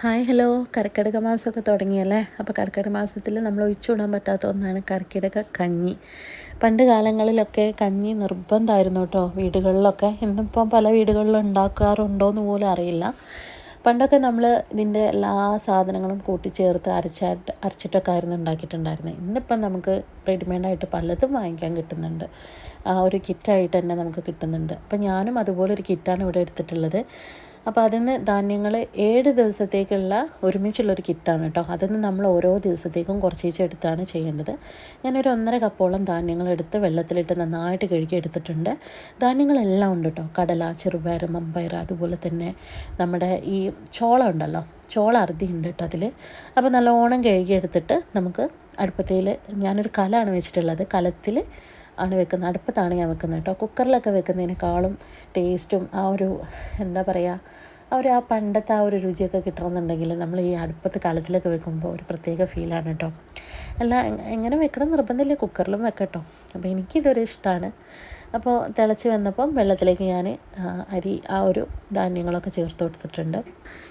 Hi hello. കർക്കിടക മാസമൊക്കെ തുടങ്ങിയല്ലേ? അപ്പോൾ കർക്കിടക മാസത്തിൽ നമ്മൾ ഒഴിച്ചുവിടാൻ പറ്റാത്ത ഒന്നാണ് കർക്കിടക കഞ്ഞി. പണ്ട് കാലങ്ങളിലൊക്കെ കഞ്ഞി നിർബന്ധമായിരുന്നു കേട്ടോ. വീടുകളിലൊക്കെ. ഇന്നിപ്പം പല വീടുകളിലും ഉണ്ടാക്കാറുണ്ടോ എന്ന് പോലും അറിയില്ല. പണ്ടൊക്കെ നമ്മൾ ഇതിന്റെ എല്ലാ സാധനങ്ങളും കൂട്ടിച്ചേർത്ത് അരച്ചായിട്ട് അരച്ചിട്ടൊക്കെ ആയിരുന്നു ഉണ്ടാക്കിയിട്ടുണ്ടായിരുന്നത് ഇന്നിപ്പം നമുക്ക് റെഡിമെയ്ഡായിട്ട് പലതും വാങ്ങിക്കാൻ കിട്ടുന്നുണ്ട്. ആ ഒരു കിറ്റായിട്ട് തന്നെ നമുക്ക് കിട്ടുന്നുണ്ട്. അപ്പം ഞാനും അതുപോലെ ഒരു കിറ്റാണ് ഇവിടെ എടുത്തിട്ടുള്ളത്. അപ്പോൾ അതിന് ധാന്യങ്ങൾ ഏഴ് ദിവസത്തേക്കുള്ള ഒരുമിച്ചുള്ളൊരു കിറ്റാണ് കേട്ടോ. അതിന് നമ്മൾ ഓരോ ദിവസത്തേക്കും കുറച്ചേച്ച് എടുത്താണ് ചെയ്യേണ്ടത്. ഞാനൊരു ഒന്നര കപ്പോളം ധാന്യങ്ങൾ എടുത്ത് വെള്ളത്തിലിട്ട് നന്നായിട്ട് കഴുകി എടുത്തിട്ടുണ്ട്. ധാന്യങ്ങളെല്ലാം ഉണ്ട് കേട്ടോ. കടല ചെറുപയർ മമ്പയർ അതുപോലെ തന്നെ നമ്മുടെ ഈ ചോള ഉണ്ടല്ലോ. ചോള അറുതി ഉണ്ട് കേട്ടോ അതിൽ അപ്പോൾ നല്ലോണം കഴുകി എടുത്തിട്ട് നമുക്ക് അടുപ്പത്തേൽ ഞാനൊരു കലാണ് വെച്ചിട്ടുള്ളത്. കലത്തിൽ ആണ് വെക്കുന്നത്. അടുപ്പത്താണ് ഞാൻ വെക്കുന്നത് കേട്ടോ കുക്കറിലൊക്കെ വെക്കുന്നതിനേക്കാളും ടേസ്റ്റും ആ ഒരു എന്താ പറയുക ആ ഒരു ആ പണ്ടത്തെ ആ ഒരു രുചിയൊക്കെ കിട്ടണമെന്നുണ്ടെങ്കിൽ നമ്മൾ ഈ അടുപ്പത്ത് കാലത്തിലൊക്കെ വെക്കുമ്പോൾ ഒരു പ്രത്യേക ഫീലാണ് കേട്ടോ അല്ല എങ്ങനെ വെക്കണം നിർബന്ധമില്ല. കുക്കറിലും വെക്കട്ടോ. അപ്പോൾ എനിക്കിതൊരു ഇഷ്ടമാണ് അപ്പോൾ തിളച്ച് വന്നപ്പം വെള്ളത്തിലേക്ക് ഞാൻ അരി ആ ഒരു ധാന്യങ്ങളൊക്കെ ചേർത്ത് കൊടുത്തിട്ടുണ്ട്.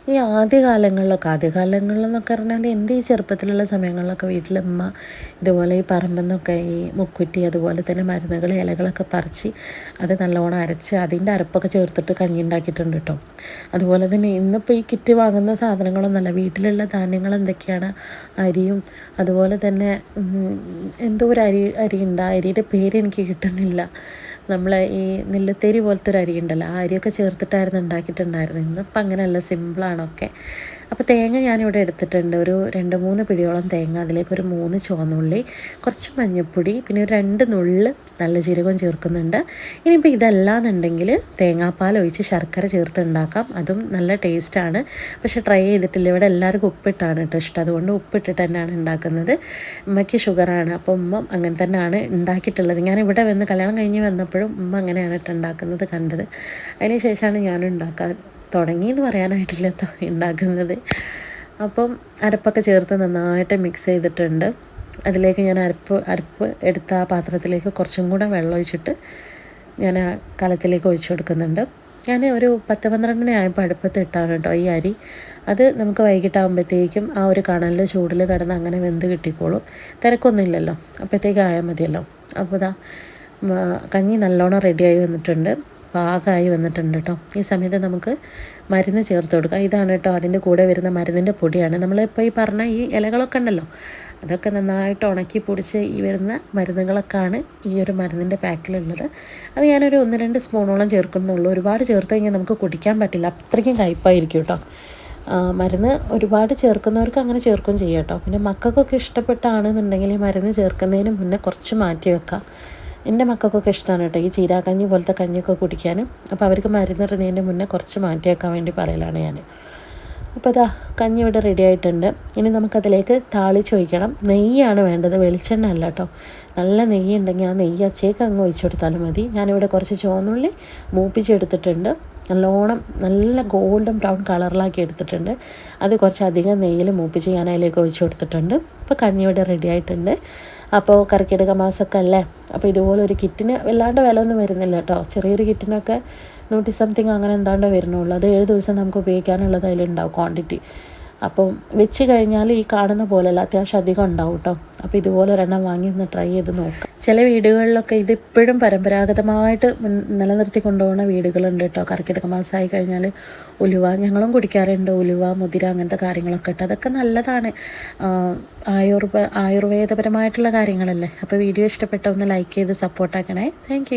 ഈ ആദ്യകാലങ്ങളിലൊക്കെ ആദ്യകാലങ്ങളിലെന്നൊക്കെ പറഞ്ഞാൽ എന്റെ ഈ ചെറുപ്പത്തിലുള്ള സമയങ്ങളിലൊക്കെ വീട്ടിലമ്മ ഇതുപോലെ ഈ പറമ്പെന്നൊക്കെ ഈ മുക്കുറ്റി അതുപോലെ തന്നെ മരുന്നുകൾ ഇലകളൊക്കെ പറിച്ച് അത് നല്ലോണം അരച്ച് അതിന്റെ അരപ്പൊക്കെ ചേർത്തിട്ട് കഞ്ഞി ഉണ്ടാക്കിയിട്ടുണ്ട് കേട്ടോ. അതുപോലെ തന്നെ ഇന്നിപ്പോൾ ഈ കിറ്റ് വാങ്ങുന്ന സാധനങ്ങളൊന്നുമല്ല വീട്ടിലുള്ള ധാന്യങ്ങൾ എന്തൊക്കെയാണ്? അരിയും അതുപോലെ തന്നെ എന്തോ ഒരു അരി അരി ഉണ്ട് ആ അരിയുടെ പേര് എനിക്ക് കിട്ടുന്നില്ല. നമ്മൾ ഈ നെല്ലുത്തേരി പോലത്തെ ഒരു അരി ഉണ്ടല്ലോ ആ അരിയൊക്കെ ചേർത്തിട്ടായിരുന്നു ഉണ്ടാക്കിയിട്ടുണ്ടായിരുന്നത്. ഇന്നിപ്പോൾ അങ്ങനെയല്ല സിമ്പിളാണൊക്കെ അപ്പോൾ തേങ്ങ ഞാനിവിടെ എടുത്തിട്ടുണ്ട്. ഒരു രണ്ട് മൂന്ന് പിടിയോളം തേങ്ങ അതിലേക്ക് ഒരു മൂന്ന് ചുവന്നുള്ളി കുറച്ച് മഞ്ഞൾപ്പൊടി പിന്നെ ഒരു രണ്ട് നുള്ള് നല്ല ജീരകം ചേർക്കുന്നുണ്ട്. ഇനിയിപ്പോൾ ഇതല്ലാന്നുണ്ടെങ്കിൽ തേങ്ങാപ്പാൽ ഒഴിച്ച് ശർക്കര ചേർത്ത് ഉണ്ടാക്കാം. അതും നല്ല ടേസ്റ്റാണ് പക്ഷേ ട്രൈ ചെയ്തിട്ടില്ല. ഇവിടെ എല്ലാവർക്കും ഉപ്പിട്ടാണ് കേട്ടോ ഇഷ്ടം. അതുകൊണ്ട് ഉപ്പിട്ടിട്ട് തന്നെയാണ് ഉണ്ടാക്കുന്നത്. ഉമ്മയ്ക്ക് ഷുഗറാണ് അപ്പോൾ ഉമ്മ അങ്ങനെ തന്നെയാണ് ഉണ്ടാക്കിയിട്ടുള്ളത്. ഞാൻ ഇവിടെ വന്ന് കല്യാണം കഴിഞ്ഞ് വന്നപ്പോഴും ഉമ്മ അങ്ങനെയാണ് കേട്ടോ ഉണ്ടാക്കുന്നത് കണ്ടത്. അതിന് ശേഷമാണ് ഞാൻ ഉണ്ടാക്കാൻ തുടങ്ങി എന്ന് പറയാനായിട്ടില്ല ഉണ്ടാക്കുന്നത് അപ്പം അരപ്പൊക്കെ ചേർത്ത് നന്നായിട്ട് മിക്സ് ചെയ്തിട്ടുണ്ട്. അതിലേക്ക് ഞാൻ അരപ്പ് അരപ്പ് എടുത്ത ആ പാത്രത്തിലേക്ക് കുറച്ചും കൂടെ വെള്ളം ഒഴിച്ചിട്ട് ഞാൻ ആ കലത്തിലേക്ക് ഒഴിച്ചു കൊടുക്കുന്നുണ്ട്. ഞാൻ ഒരു പത്ത് പന്ത്രണ്ടിന് ആയപ്പോൾ അടുപ്പത്ത് ഇട്ടാണ് കേട്ടോ ഈ അരി. അത് നമുക്ക് വൈകിട്ടാകുമ്പോഴത്തേക്കും ആ ഒരു കണലിൽ ചൂടിൽ കിടന്ന് അങ്ങനെ വെന്ത് കിട്ടിക്കോളും. തിരക്കൊന്നുമില്ലല്ലോ. അപ്പോഴത്തേക്ക് ആയാൽ മതിയല്ലോ. അപ്പോൾ ഇതാ കഞ്ഞി നല്ലോണം റെഡിയായി വന്നിട്ടുണ്ട്. പാകമായി വന്നിട്ടുണ്ട് കേട്ടോ ഈ സമയത്ത് നമുക്ക് മരുന്ന് ചേർത്ത് കൊടുക്കാം. ഇതാണ് കേട്ടോ അതിന്റെ കൂടെ വരുന്ന മരുന്നിന്റെ പൊടിയാണ്. നമ്മളിപ്പോൾ ഈ പറഞ്ഞ ഈ ഇലകളൊക്കെ ഉണ്ടല്ലോ അതൊക്കെ നന്നായിട്ട് ഉണക്കി പൊടിച്ച് ഈ വരുന്ന മരുന്നുകളൊക്കെയാണ് ഈ ഒരു മരുന്നിന്റെ പാക്കിലുള്ളത്. അത് ഞാനൊരു ഒന്ന് രണ്ട് സ്പൂണോളം ചേർക്കുന്നുള്ളൂ. ഒരുപാട് ചേർത്ത് കഴിഞ്ഞാൽ നമുക്ക് കുടിക്കാൻ പറ്റില്ല. അത്രയ്ക്കും കയ്പായിരിക്കും കേട്ടോ മരുന്ന് ഒരുപാട് ചേർക്കുന്നവർക്ക് അങ്ങനെ ചേർക്കും ചെയ്യാം കേട്ടോ പിന്നെ മക്കൾക്കൊക്കെ ഇഷ്ടപ്പെട്ടാണെന്നുണ്ടെങ്കിൽ മരുന്ന് ചേർക്കുന്നതിന് മുന്നേ കുറച്ച് മാറ്റി വെക്കാം. എന്റെ മക്കൾക്കൊക്കെ ഇഷ്ടമാണ് കേട്ടോ ഈ ചീരാക്കഞ്ഞി പോലത്തെ കഞ്ഞിയൊക്കെ കുടിക്കാൻ. അപ്പോൾ അവർക്ക് മരുന്നിടുന്നതിന്റെ മുന്നേ കുറച്ച് മാറ്റിയേക്കാൻ വേണ്ടി പറയലാണ് ഞാൻ. അപ്പോൾ അതാ കഞ്ഞി ഇവിടെ റെഡി ആയിട്ടുണ്ട്. ഇനി നമുക്കതിലേക്ക് താളിച്ച് ഒഴിക്കണം നെയ്യാണ് വേണ്ടത് വെളിച്ചെണ്ണ അല്ല കേട്ടോ. നല്ല നെയ്യ് ഉണ്ടെങ്കിൽ ആ നെയ്യ് അച്ചേക്ക് അങ്ങ് ഒഴിച്ചു കൊടുത്താലും മതി. ഞാനിവിടെ കുറച്ച് ചുവന്നുള്ളി മൂപ്പിച്ചെടുത്തിട്ടുണ്ട്. നല്ലോണം നല്ല ഗോൾഡൻ ബ്രൗൺ കളറിലാക്കി എടുത്തിട്ടുണ്ട്. അത് കുറച്ചധികം നെയ്യിൽ മൂപ്പിച്ച് ഞാൻ അതിലേക്ക് ഒഴിച്ചു കൊടുത്തിട്ടുണ്ട്. അപ്പോൾ കഞ്ഞി ഇവിടെ റെഡി ആയിട്ടുണ്ട്. അപ്പോൾ കർക്കിടക മാസമൊക്കെ അല്ലേ അപ്പോൾ ഇതുപോലെ ഒരു കിറ്റിന് വല്ലാണ്ട് വില ഒന്നും വരുന്നില്ല കേട്ടോ. ചെറിയൊരു കിറ്റിനൊക്കെ നൂറ്റി സംതിങ് അങ്ങനെ എന്താണ്ടോ വരുന്നുള്ളൂ. അത് ഏഴ് ദിവസം നമുക്ക് ഉപയോഗിക്കാനുള്ളത് അതിലുണ്ടാവും ക്വാണ്ടിറ്റി അപ്പം വെച്ച് കഴിഞ്ഞാൽ ഈ കാണുന്ന പോലെയല്ല അത്യാവശ്യം അധികം ഉണ്ടാവും കേട്ടോ അപ്പോൾ ഇതുപോലെ ഒരെണ്ണം വാങ്ങി ഒന്ന് ട്രൈ ചെയ്ത് നോക്കാം. ചില വീടുകളിലൊക്കെ ഇത് ഇപ്പോഴും പരമ്പരാഗതമായിട്ട് നിലനിർത്തി കൊണ്ടുപോകുന്ന വീടുകളുണ്ട് കേട്ടോ കർക്കിടക മാസമായി കഴിഞ്ഞാൽ ഉലുവ ഞങ്ങളും കുടിക്കാറുണ്ട്. ഉലുവ മുതിര അങ്ങനത്തെ കാര്യങ്ങളൊക്കെ ഇട്ട് അതൊക്കെ നല്ലതാണ്. ആയുർവ ആയുർവേദപരമായിട്ടുള്ള കാര്യങ്ങളല്ലേ. അപ്പോൾ വീഡിയോ ഇഷ്ടപ്പെട്ട ഒന്ന് ലൈക്ക് ചെയ്ത് സപ്പോർട്ടാക്കണേ താങ്ക്